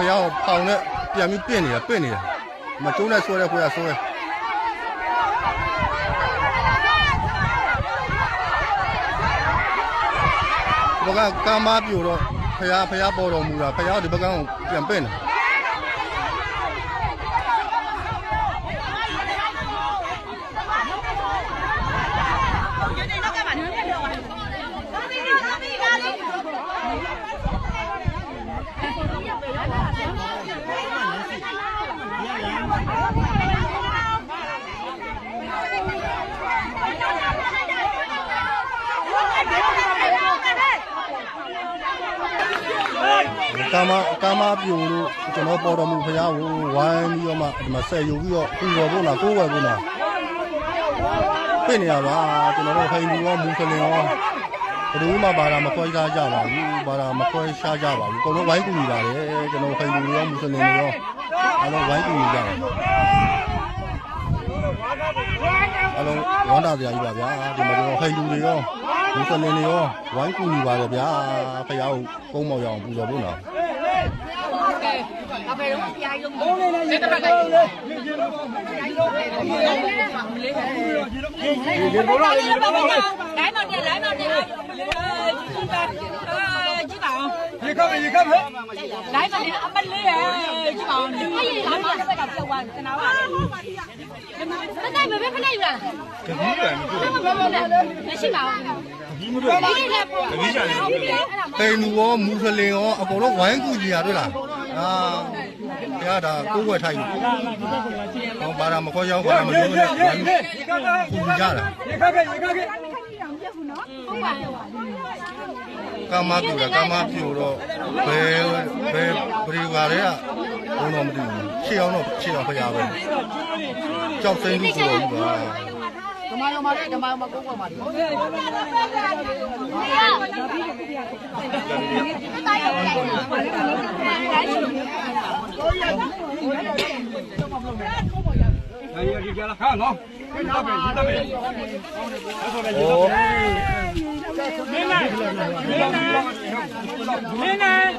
ဖះကိုဖောင်နဲ့ပြန်ပြီးပင့်နေတာပင့်နေတာမကျုံးနဲ့ဆွဲတဲ့ခွေကဆွဲဘကကာမပြိုတော့ဖះဖះပေါ်တော်မူတာဖះဒီဘက်ကကိုပြန်ပင့်တယ် ကာမကာမပြိုလို့ကျွန်တော်ပေါ်တော်မူဖះကိုဝိုင်းပြီးတော့မှဒီမှာဆက်ယူပြီးတော့ပူတော်ဖို့လားကိုးဝယ်ဖို့လားပြင့်နေရပါကျွန်တော်တို့ဟိန္ဒူရောမွတ်စလင်ရောဘယ်သူမှဘာသာမခွဲခြားကြပါဘူးဘာသာမခွဲခြားကြပါဘူးအကုန်လုံးဝိုင်းကူညီပါတယ်ကျွန်တော်ဟိန္ဒူရောမွတ်စလင်တွေရော အားလုံးဝိုင်းကူကြတယ်အားလုံးဝမ်းသာစရာကြီးပါဗျာဒီမှာကျွန်တော်ဟိန်လူတွေရောမွတ်စလင်တွေရောဝိုင်းကူညီပါတယ်ဗျာဖခင်ကိုကုန်းမောင်ရအောင်ပူဇော်ဖို့နော်အဖေတို့ပြာရုံဘုံလေးနဲ့ရေတပတ်လိုက်ရေရေတော့ရေရေတော့ရေရေတော့တိုင်းမတက်တိုင်းမတက် ရေခပ်ဟဲ့လိုင်းမနေအမလေးရဲ့ကြည့်ပါဦးအဲ့ဒီလိုင်းမတစ်ဖက်ကပြုတ်သွားတယ်ကနာပါမတိုင်မပဲဖနဲ့ယူလားတတိယံမဟုတ်ဘူးမရှိပါဘူးဒီမတို့ဒီလက်ပေါ်တတိယံတိန်ရောမူဆလင်ရောအကုန်လုံးဝိုင်းကူကြီးရတွေ့လားအာရတာကိုယ်ွယ်ထိုက်ဘူးဟောဘာသာမခေါ်ရောက်ဘာသာမပြောနဲ့ရေခပ်ရေခပ်ရေခပ်ရေခပ် မပြတ်ဘူးနော်ဟုတ်ပါပြောပါကမ္မတူတာကမ္မပြူတော့ဘယ်ဘယ်ပြည်ပါလဲကဘုံတော်မတူဘူးရှေ့အောင်တော့ရှေ့အောင်ဖျားပဲကြောက်သိမ်းလို့ဆိုတော့ဘူးပါဓမ္မရောမှာလေဓမ္မရောမှာကိုယ်ကမှာဒီဟုတ်ကဲ့ဟုတ်ကဲ့ဟုတ်ကဲ့ဟုတ်ကဲ့ Đây đi kia là khá là ngon. မင်းနိုင်မင်းနိုင်မင်းနိုင်